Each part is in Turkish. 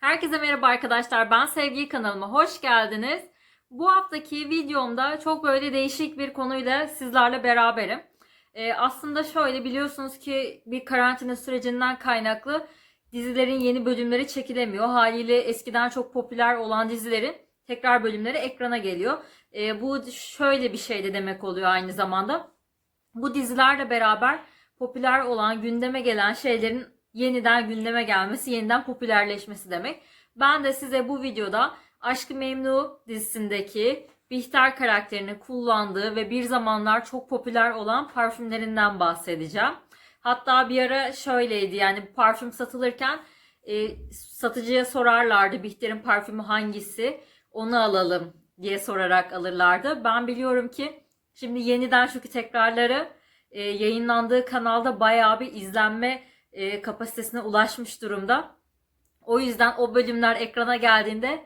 Herkese merhaba arkadaşlar. Ben Sevgi kanalıma hoş geldiniz. Bu haftaki videomda çok böyle değişik bir konuyla sizlerle beraberim. Ee, aslında şöyle biliyorsunuz ki bir karantina sürecinden kaynaklı dizilerin yeni bölümleri çekilemiyor. Haliyle eskiden çok popüler olan dizilerin tekrar bölümleri ekrana geliyor. Ee, bu şöyle bir şey de demek oluyor aynı zamanda. Bu dizilerle beraber popüler olan, gündeme gelen şeylerin yeniden gündeme gelmesi, yeniden popülerleşmesi demek. Ben de size bu videoda Aşk-ı Memnu dizisindeki Bihter karakterini kullandığı ve bir zamanlar çok popüler olan parfümlerinden bahsedeceğim. Hatta bir ara şöyleydi yani parfüm satılırken e, satıcıya sorarlardı Bihter'in parfümü hangisi onu alalım diye sorarak alırlardı. Ben biliyorum ki şimdi yeniden çünkü tekrarları e, yayınlandığı kanalda bayağı bir izlenme e, kapasitesine ulaşmış durumda. O yüzden o bölümler ekrana geldiğinde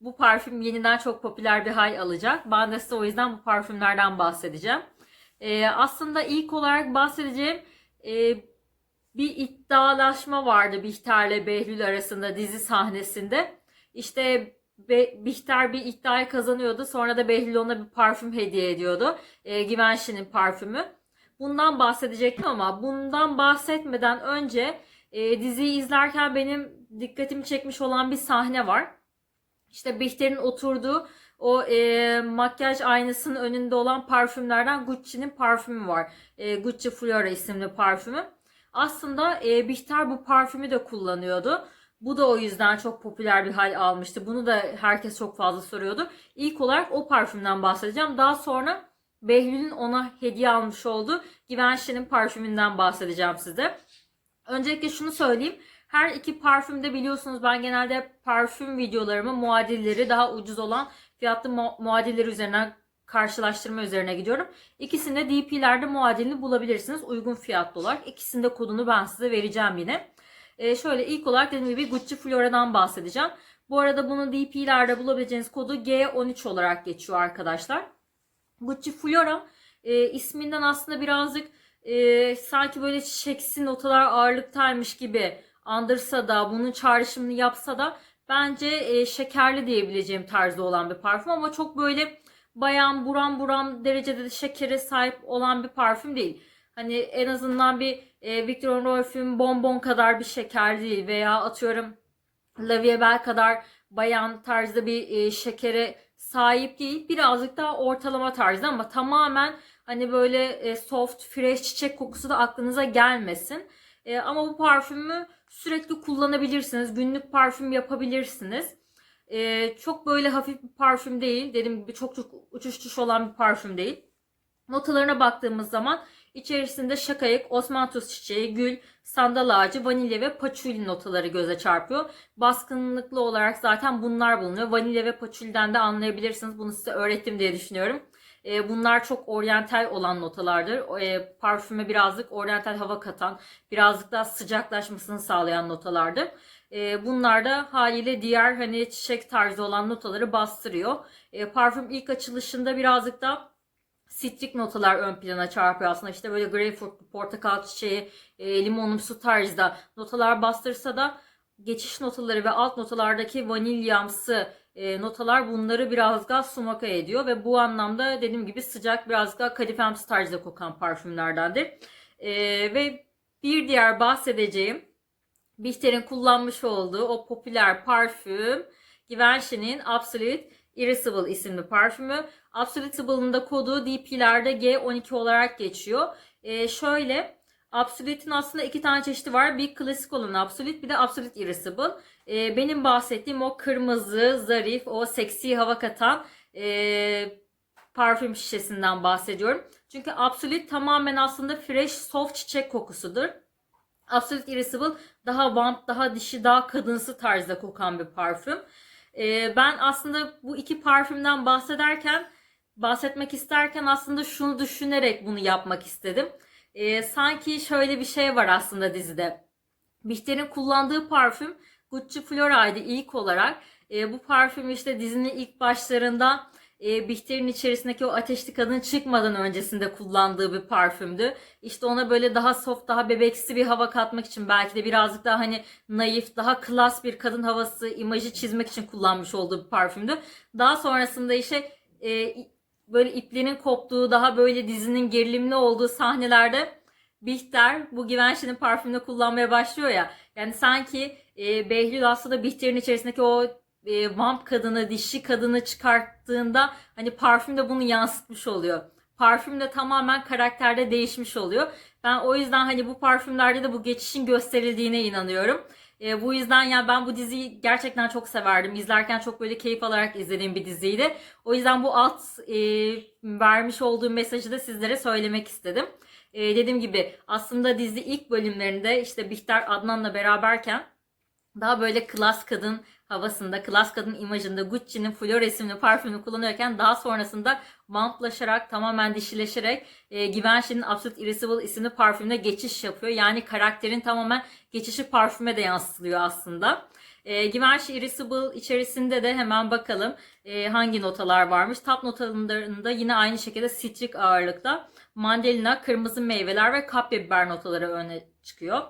bu parfüm yeniden çok popüler bir hal alacak. Ben de size o yüzden bu parfümlerden bahsedeceğim. E, aslında ilk olarak bahsedeceğim e, bir iddialaşma vardı Bihter'le Behlül arasında dizi sahnesinde. İşte Be- Bihter bir iddiayı kazanıyordu. Sonra da Behlül ona bir parfüm hediye ediyordu. E, Givenchy'nin parfümü. Bundan bahsedecektim ama bundan bahsetmeden önce e, diziyi izlerken benim dikkatimi çekmiş olan bir sahne var. İşte Bihter'in oturduğu o e, makyaj aynasının önünde olan parfümlerden Gucci'nin parfümü var. E, Gucci Flora isimli parfümü. Aslında e, Bihter bu parfümü de kullanıyordu. Bu da o yüzden çok popüler bir hal almıştı. Bunu da herkes çok fazla soruyordu. İlk olarak o parfümden bahsedeceğim. Daha sonra Behlül'ün ona hediye almış olduğu Givenchy'nin parfümünden bahsedeceğim size. Öncelikle şunu söyleyeyim. Her iki parfümde biliyorsunuz ben genelde parfüm videolarımı muadilleri daha ucuz olan fiyatlı mu- muadilleri üzerinden karşılaştırma üzerine gidiyorum. İkisinde DP'lerde muadilini bulabilirsiniz uygun fiyatlı olarak. İkisinde kodunu ben size vereceğim yine. Ee, şöyle ilk olarak dediğim gibi Gucci Flora'dan bahsedeceğim. Bu arada bunu DP'lerde bulabileceğiniz kodu G13 olarak geçiyor arkadaşlar. Gucci Flora e, isminden aslında birazcık e, sanki böyle çiçeksi notalar ağırlıktaymış gibi andırsa da bunun çağrışımını yapsa da bence e, şekerli diyebileceğim tarzda olan bir parfüm ama çok böyle bayan buram buram derecede de şekere sahip olan bir parfüm değil. Hani en azından bir e, Victor Rolf'ün bonbon kadar bir şeker değil veya atıyorum La Vie Belle kadar bayan tarzda bir e, şekere sahip değil. Birazcık daha ortalama tarzda ama tamamen hani böyle e, soft, fresh çiçek kokusu da aklınıza gelmesin. E, ama bu parfümü sürekli kullanabilirsiniz. Günlük parfüm yapabilirsiniz. E, çok böyle hafif bir parfüm değil. Dediğim gibi çok çok uçuş uçuş olan bir parfüm değil. Notalarına baktığımız zaman içerisinde şakayık, osmanthus çiçeği, gül, sandal ağacı, vanilya ve paçuli notaları göze çarpıyor. Baskınlıklı olarak zaten bunlar bulunuyor. Vanilya ve paçuliden de anlayabilirsiniz. Bunu size öğrettim diye düşünüyorum. E, bunlar çok oryantal olan notalardır. E, parfüme birazcık oryantal hava katan, birazcık daha sıcaklaşmasını sağlayan notalardır. E, bunlar da haliyle diğer hani çiçek tarzı olan notaları bastırıyor. E, parfüm ilk açılışında birazcık da sitrik notalar ön plana çarpıyor aslında. İşte böyle greyfurt, portakal çiçeği, e, limonumsu tarzda notalar bastırsa da geçiş notaları ve alt notalardaki vanilyamsı e, notalar bunları biraz daha sumaka ediyor ve bu anlamda dediğim gibi sıcak biraz daha kadifemsi tarzda kokan parfümlerdendir. E, ve bir diğer bahsedeceğim Bihter'in kullanmış olduğu o popüler parfüm Givenchy'nin Absolute Irresistible isimli parfümü. Absolute'ın da kodu DP'lerde G12 olarak geçiyor. E, şöyle Absolute'in aslında iki tane çeşidi var. Bir klasik olan Absolute bir de Absolute Irresistible. E, benim bahsettiğim o kırmızı, zarif, o seksi hava katan e, parfüm şişesinden bahsediyorum. Çünkü Absolute tamamen aslında fresh, soft çiçek kokusudur. Absolute Irresistible daha vamp, daha dişi, daha kadınsı tarzda kokan bir parfüm. E, ben aslında bu iki parfümden bahsederken, bahsetmek isterken aslında şunu düşünerek bunu yapmak istedim. E, sanki şöyle bir şey var aslında dizide. Bihter'in kullandığı parfüm Gucci Flora'ydı ilk olarak. E, bu parfüm işte dizinin ilk başlarında e, Bihter'in içerisindeki o ateşli kadın çıkmadan öncesinde kullandığı bir parfümdü. İşte ona böyle daha soft, daha bebeksi bir hava katmak için belki de birazcık daha hani naif, daha klas bir kadın havası imajı çizmek için kullanmış olduğu bir parfümdü. Daha sonrasında işte e, böyle iplerin koptuğu, daha böyle dizinin gerilimli olduğu sahnelerde Bihter bu Givenchy'nin parfümünü kullanmaya başlıyor ya. Yani sanki e, Behlül aslında Bihter'in içerisindeki o e, vamp kadını, dişi kadını çıkarttığında hani parfüm de bunu yansıtmış oluyor. Parfüm de tamamen karakterde değişmiş oluyor. Ben o yüzden hani bu parfümlerde de bu geçişin gösterildiğine inanıyorum. E, bu yüzden ya ben bu diziyi gerçekten çok severdim. İzlerken çok böyle keyif alarak izlediğim bir diziydi. O yüzden bu alt e, vermiş olduğum mesajı da sizlere söylemek istedim. E, dediğim gibi aslında dizi ilk bölümlerinde işte Bihter Adnan'la beraberken daha böyle klas kadın havasında, klas kadın imajında Gucci'nin Flor isimli parfümünü kullanırken daha sonrasında vamplaşarak, tamamen dişileşerek e, Givenchy'nin Absolute Irresistible isimli parfümüne geçiş yapıyor. Yani karakterin tamamen geçişi parfüme de yansıtılıyor aslında. E, Givenchy Irresistible içerisinde de hemen bakalım e, hangi notalar varmış. Top notalarında yine aynı şekilde sitrik ağırlıkta mandalina, kırmızı meyveler ve kapya biber notaları öne çıkıyor.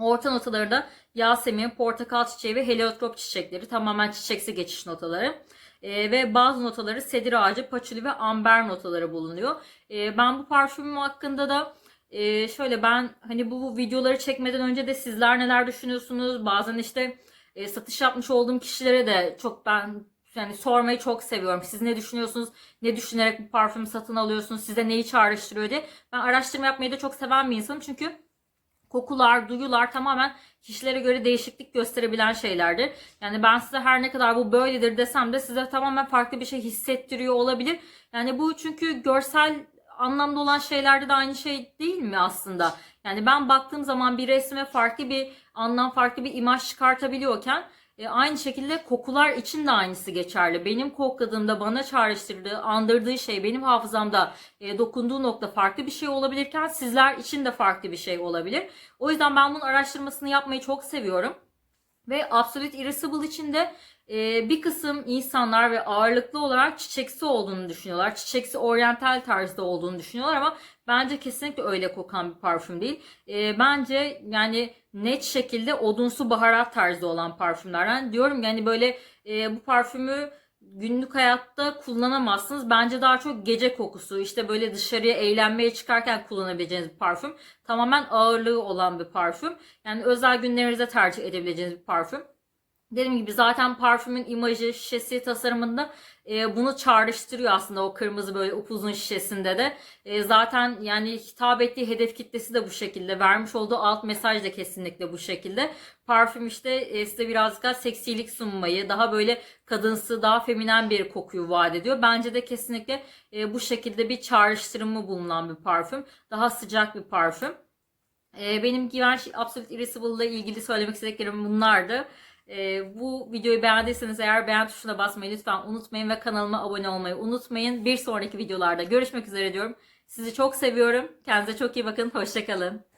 Orta notaları da Yasemin, portakal çiçeği ve heliotrop çiçekleri tamamen çiçeksi geçiş notaları. Ee, ve bazı notaları sedir ağacı, paçuli ve amber notaları bulunuyor. Ee, ben bu parfümüm hakkında da e, şöyle ben hani bu, bu videoları çekmeden önce de sizler neler düşünüyorsunuz? Bazen işte e, satış yapmış olduğum kişilere de çok ben yani sormayı çok seviyorum. Siz ne düşünüyorsunuz? Ne düşünerek bu parfümü satın alıyorsunuz? Size neyi çağrıştırıyor diye. Ben araştırma yapmayı da çok seven bir insanım. Çünkü kokular, duyular tamamen kişilere göre değişiklik gösterebilen şeylerdir. Yani ben size her ne kadar bu böyledir desem de size tamamen farklı bir şey hissettiriyor olabilir. Yani bu çünkü görsel anlamda olan şeylerde de aynı şey değil mi aslında? Yani ben baktığım zaman bir resme farklı bir anlam, farklı bir imaj çıkartabiliyorken e, aynı şekilde kokular için de aynısı geçerli. Benim kokladığımda bana çağrıştırdığı, andırdığı şey benim hafızamda e, dokunduğu nokta farklı bir şey olabilirken sizler için de farklı bir şey olabilir. O yüzden ben bunun araştırmasını yapmayı çok seviyorum. Ve Absolute Irresistible için de e, bir kısım insanlar ve ağırlıklı olarak çiçeksi olduğunu düşünüyorlar. Çiçeksi oryantal tarzda olduğunu düşünüyorlar ama bence kesinlikle öyle kokan bir parfüm değil. E, bence yani net şekilde odunsu baharat tarzda olan parfümlerden. Diyorum yani böyle e, bu parfümü günlük hayatta kullanamazsınız. Bence daha çok gece kokusu. işte böyle dışarıya eğlenmeye çıkarken kullanabileceğiniz bir parfüm. Tamamen ağırlığı olan bir parfüm. Yani özel günlerinizde tercih edebileceğiniz bir parfüm. Dediğim gibi zaten parfümün imajı, şişesi, tasarımında e, bunu çağrıştırıyor aslında o kırmızı böyle upuzun şişesinde de. E, zaten yani hitap ettiği hedef kitlesi de bu şekilde. Vermiş olduğu alt mesaj da kesinlikle bu şekilde. Parfüm işte e, size birazcık daha seksilik sunmayı, daha böyle kadınsı, daha feminen bir kokuyu vaat ediyor. Bence de kesinlikle e, bu şekilde bir çağrıştırımı bulunan bir parfüm. Daha sıcak bir parfüm. E, benim Givenchy Absolute Irresistible ile ilgili söylemek istediklerim bunlardı. Ee, bu videoyu beğendiyseniz eğer beğen tuşuna basmayı lütfen unutmayın ve kanalıma abone olmayı unutmayın. Bir sonraki videolarda görüşmek üzere diyorum. Sizi çok seviyorum. Kendinize çok iyi bakın. Hoşçakalın.